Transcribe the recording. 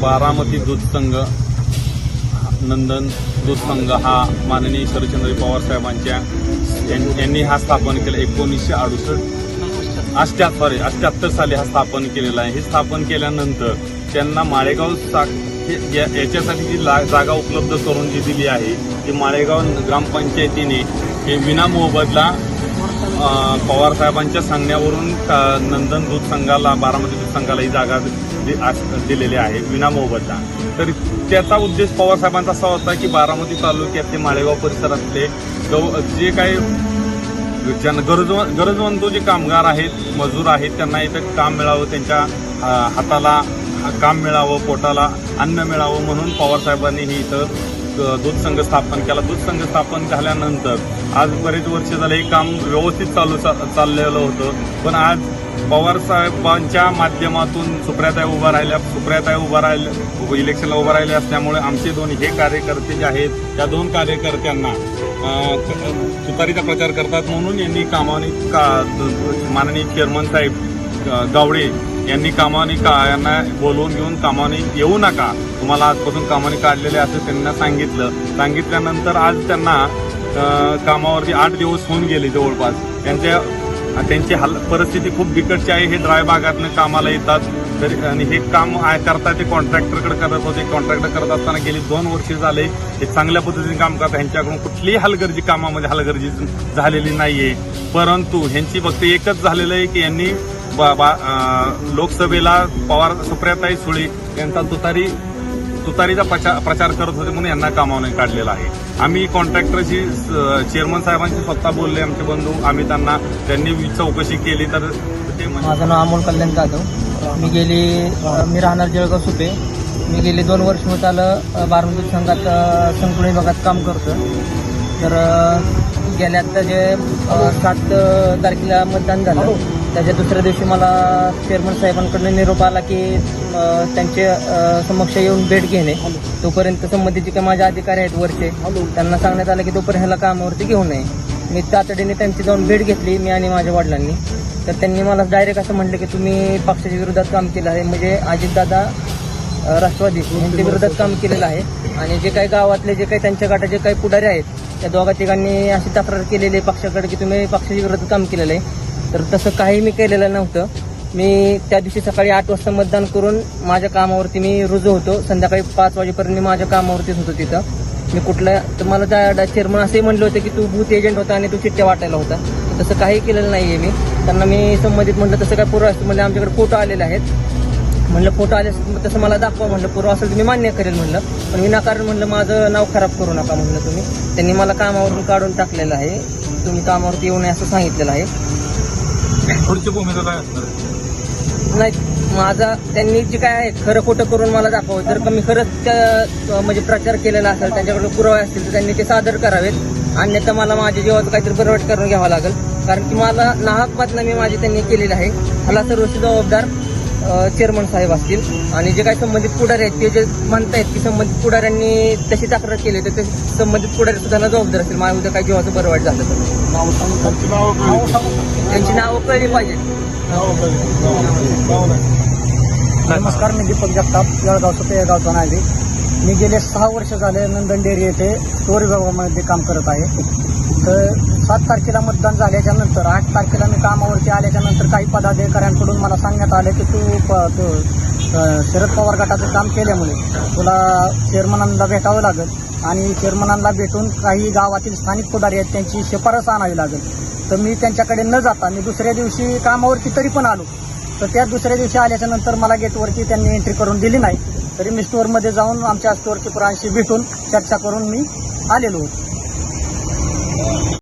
बारामती दूध संघ नंदन दूधसंघ हा माननीय शरदचंद्र पवार साहेबांच्या यांनी हा स्थापन केला. एकोणीसशे अडुसष्ट अष्ट्या सॉरी अष्ट्याहत्तर साली हा स्थापन केलेला आहे. हे स्थापन केल्यानंतर त्यांना माळेगाव सा हे- या- याच्यासाठी जी ला- जागा उपलब्ध करून जी दिली आहे ती माळेगाव ग्रामपंचायतीने हे विना मोबदला पवारसाहेबांच्या सांगण्यावरून का- नंदन दूध संघाला बारामती दूध संघाला ही जागा दिलेले आहे विना मोबदला. तर त्याचा उद्देश पवार साहेबांचा असा होता की बारामती तालुक्यातले माळेगाव परिसरातले जे काही ज्यांना गरजवंत गरजवंत जे कामगार आहेत मजूर आहेत त्यांना इथं काम मिळावं त्यांच्या हाताला काम मिळावं पोटाला अन्न मिळावं म्हणून पवारसाहेबांनी ही इथं दूध संघ स्थापन केला. दूध संघ स्थापन झाल्यानंतर आज बरेच वर्ष झाले हे काम व्यवस्थित चालू चा- चाललेलं होतं. पण आज पवार साहेबांच्या माध्यमातून सुप्रियाताई उभा राहिल्या सुप्रियाताई उभा राहिल्या इलेक्शनला उभा राहिल्या असल्यामुळे आमचे दोन हे कार्यकर्ते जे आहेत त्या दोन कार्यकर्त्यांना अं, तुतारीचा प्रचार करतात म्हणून यांनी कामाने का माननीय चेअरमन साहेब गावडे यांनी कामाने का यांना बोलवून घेऊन कामाने येऊ नका. तुम्हाला आजपासून कामाने काढलेले असं त्यांना सांगितलं. सांगितल्यानंतर आज त्यांना कामावरती आठ दिवस होऊन गेले जवळपास. त्यांच्या त्यांची हाल परिस्थिती खूप बिकटची आहे. हे ड्राय भागातनं कामाला येतात. तरी आणि हे काम आय करता ते कॉन्ट्रॅक्टरकडे करत होते. कॉन्ट्रॅक्टर करत असताना गेली दोन वर्ष झाले. हे चांगल्या पद्धतीने काम करतात. ह्यांच्याकडून कुठलीही हलगर्जी कामामध्ये हलगर्जी झालेली नाहीये. परंतु ह्यांची फक्त एकच झालेलं आहे की यांनी बा- बा- लोकसभेला पवार सुप्रियाताई सुळे यांचा तुतारी तुतारीचा प्रचार प्रचार करत होते म्हणून यांना कामावून काढलेला आहे. आम्ही कॉन्ट्रॅक्टरशी चेअरमन साहेबांशी स्वतः बोलले आमचे बंधू आम्ही त्यांना त्यांनी चौकशी केली तर ते माझं नाव अमोल कल्याण जाधव. मी गेली मी राहणार जळगाव सुपे. मी गेली दोन वर्ष मी आलं बारामती संघात अ, संकुल विभागात काम करतो तर गेल्या आता जे सात तारखेला मतदान झालं. त्याच्या दुसऱ्या दिवशी मला चेअरमन साहेबांकडून निरोप आला की त्यांचे समक्ष येऊन भेट घेणे. तोपर्यंत संबंधित जे काही माझे अधिकारी आहेत वरचे त्यांना सांगण्यात आलं की तोपर्यंत ह्याला कामावरती घेऊ नये. मी तातडीने त्यांची जाऊन भेट घेतली मी आणि माझ्या वडिलांनी. तर त्यांनी मला डायरेक्ट असं म्हटलं की तुम्ही पक्षाच्या विरोधात काम केलं आहे. म्हणजे अजितदादा राष्ट्रवादी यांच्या विरोधात काम केलेलं आहे. आणि जे काही गावातले जे काही त्यांच्या गटाचे काही पुढारी आहेत त्या दोघा तिघांनी अशी तक्रार केलेली आहे पक्षाकडे की तुम्ही पक्षाच्या विरोधात काम केलेलं आहे. तर तसं काही मी केलेलं नव्हतं. मी त्या दिवशी सकाळी आठ वाजता मतदान करून माझ्या कामावरती मी रुजू होतो. संध्याकाळी पाच वाजेपर्यंत मी माझ्या कामावरतीच होतो तिथं. मी कुठल्या तर मला त्या चेअरमन असंही म्हणलं होतं की तू बूथ एजंट होता आणि तू चिठ्ठ्या वाटायला होता. तसं काही केलेलं नाही आहे मी. त्यांना मी संबंधित म्हटलं तसं काय पुरावा असतं? म्हणजे आमच्याकडे फोटो आलेले आहेत. म्हणलं फोटो आले तसं मला दाखवा. म्हणलं पुरवा असेल तर मी मान्य करेल. म्हणलं पण विनाकारण म्हणलं माझं नाव खराब करू नका. म्हणलं तुम्ही त्यांनी मला कामावरून काढून टाकलेलं आहे. तुम्ही कामावरती येऊ नये असं सांगितलेलं आहे. पुढची भूमिका काय असणार? नाही माझा त्यांनी जे काय आहे खरं खोटं करून मला दाखवावं. जर कमी खरंच त्या म्हणजे प्रचार केलेला असेल त्यांच्याकडे पुरावे असतील तर त्यांनी ते सादर करावेत. अन्यथा मला माझ्या जीवाचं काहीतरी बरवट करून घ्यावं लागेल. कारण की मला नाहक बदनामी मी माझी त्यांनी केलेली आहे. मला सर्वस्वी जबाबदार चेअरमन साहेब असतील. आणि जे काही संबंधित पुढारी आहेत ते जे म्हणतायत की संबंधित पुढाऱ्यांनी तशी तक्रार केली तर ते संबंधित पुढारी सुद्धा जबाबदार असतील. माझ्या उद्या काही जीवाचं बरं वाईट झालं तर. त्यांची नावं कळली. पाहिजे. नमस्कार मी दीपक जगताप जळगाव सुपे या गावचा नागरिक. मी गेले सहा वर्ष झाले नंदन डेअरी येथे स्टोर विभागामध्ये काम करत आहे. तर सात तारखेला मतदान झाल्याच्यानंतर आठ तारखेला मी कामावरती आल्याच्यानंतर काही पदाधिकाऱ्यांकडून मला सांगण्यात आलं की तू प- शरद पवार गटाचं काम केल्यामुळे तुला चेअरमनांना भेटावं लागेल आणि चेअरमनांना भेटून काही गावातील स्थानिक पुढारी आहेत त्यांची शिफारस आणावी लागेल. तर मी त्यांच्याकडे न जाता मी दुसऱ्या दिवशी कामावरती तरी पण आलो. तर त्या दुसऱ्या दिवशी आल्याच्यानंतर मला गेटवरती त्यांनी एंट्री करून दिली नाही. तरी मी स्टोअरमध्ये जाऊन आमच्या स्टोअरची पुरांशी भेटून चर्चा करून मी आलेलो होतो.